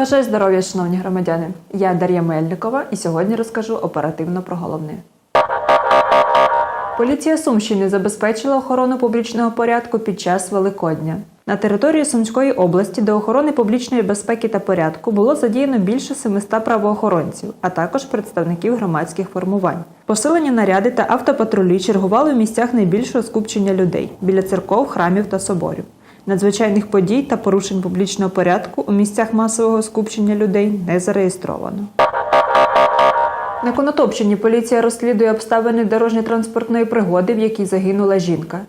Бажаю здоров'я, шановні громадяни. Я Дар'я Мельникова і сьогодні розкажу оперативно про головне. Поліція Сумщини забезпечила охорону публічного порядку під час Великодня. На території Сумської області до охорони публічної безпеки та порядку було задіяно більше 700 правоохоронців, а також представників громадських формувань. Посилені наряди та автопатрулі чергували в місцях найбільшого скупчення людей біля церков, храмів та соборів. Надзвичайних подій та порушень публічного порядку у місцях масового скупчення людей не зареєстровано. На Конотопщині поліція розслідує обставини дорожньо-транспортної пригоди, в якій загинула жінка.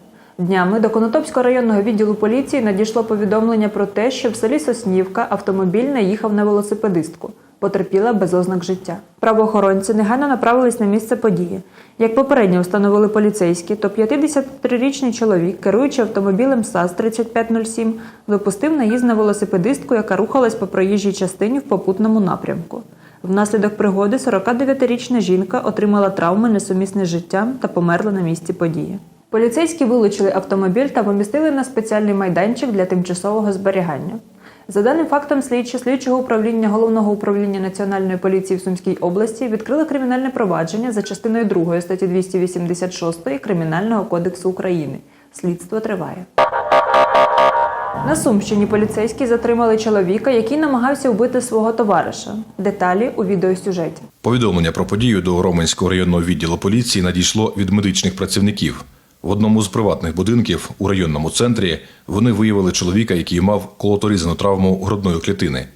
Днями до Конотопського районного відділу поліції надійшло повідомлення про те, що в селі Соснівка автомобіль наїхав на велосипедистку. Потерпіла без ознак життя. Правоохоронці негайно направились на місце події. Як попередньо встановили поліцейські, то 53-річний чоловік, керуючи автомобілем САЗ 3507, допустив наїзд на велосипедистку, яка рухалась по проїжджій частині в попутному напрямку. Внаслідок пригоди 49-річна жінка отримала травми несумісні з життям та померла на місці події. Поліцейські вилучили автомобіль та помістили на спеціальний майданчик для тимчасового зберігання. За даним фактом, слідчі слідчого управління головного управління національної поліції в Сумській області відкрили кримінальне провадження за частиною 2 статті 286 Кримінального кодексу України. Слідство триває. На Сумщині поліцейські затримали чоловіка, який намагався вбити свого товариша. Деталі у відеосюжеті. Повідомлення про подію до Роменського районного відділу поліції надійшло від медичних працівників. В одному з приватних будинків у районному центрі вони виявили чоловіка, який мав колоторізану травму грудної клітини.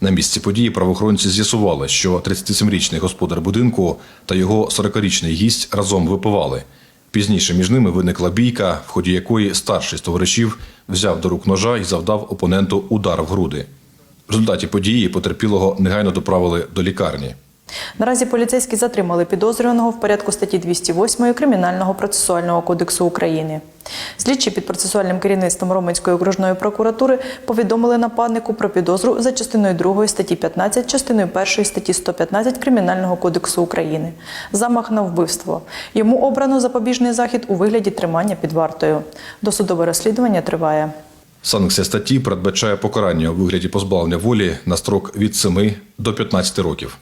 На місці події правоохоронці з'ясували, що 37-річний господар будинку та його 40-річний гість разом випивали. Пізніше між ними виникла бійка, в ході якої старший з товаришів взяв до рук ножа і завдав опоненту удар в груди. В результаті події потерпілого негайно доправили до лікарні. Наразі поліцейські затримали підозрюваного в порядку статті 208 Кримінального процесуального кодексу України. Слідчі під процесуальним керівництвом Роменської окружної прокуратури повідомили нападнику про підозру за частиною 2 статті 15, частиною 1 статті 115 Кримінального кодексу України. Замах на вбивство. Йому обрано запобіжний захід у вигляді тримання під вартою. Досудове розслідування триває. Санкція статті передбачає покарання у вигляді позбавлення волі на строк від 7 до 15 років.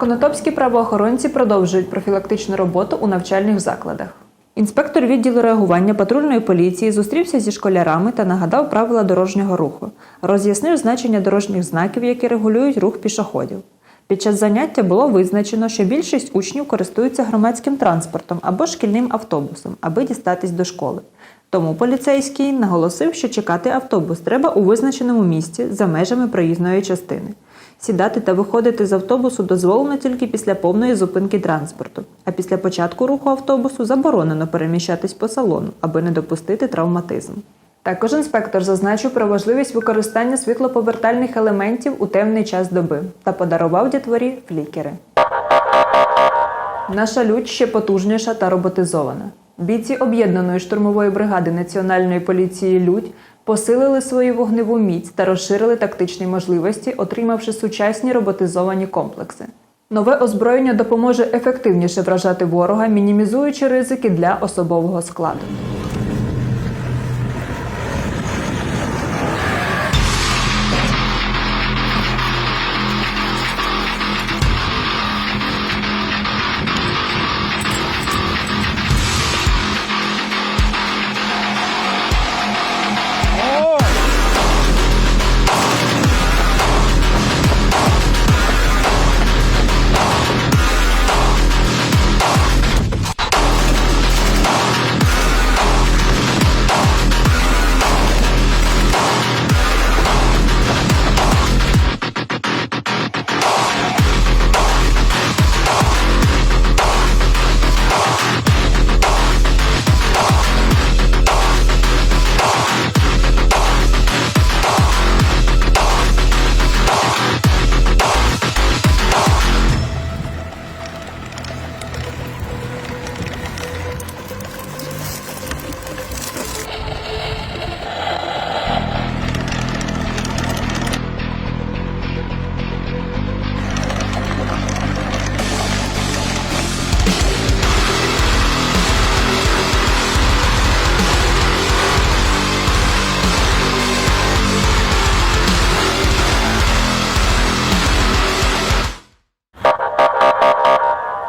Конотопські правоохоронці продовжують профілактичну роботу у навчальних закладах. Інспектор відділу реагування патрульної поліції зустрівся зі школярами та нагадав правила дорожнього руху, роз'яснив значення дорожніх знаків, які регулюють рух пішоходів. Під час заняття було визначено, що більшість учнів користуються громадським транспортом або шкільним автобусом, аби дістатись до школи. Тому поліцейський наголосив, що чекати автобус треба у визначеному місці за межами проїзної частини. Сідати та виходити з автобусу дозволено тільки після повної зупинки транспорту, а після початку руху автобусу заборонено переміщатись по салону, аби не допустити травматизм. Також інспектор зазначив про важливість використання світлоповертальних елементів у темний час доби та подарував дітворі флікери. Наша лють ще потужніша та роботизована. Бійці об'єднаної штурмової бригади Національної поліції Людь посилили свою вогневу міць та розширили тактичні можливості, отримавши сучасні роботизовані комплекси. Нове озброєння допоможе ефективніше вражати ворога, мінімізуючи ризики для особового складу.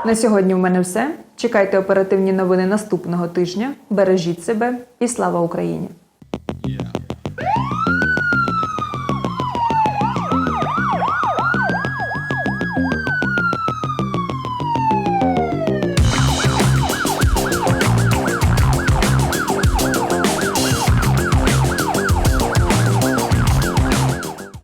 На сьогодні в мене все. Чекайте оперативні новини наступного тижня. Бережіть себе і слава Україні!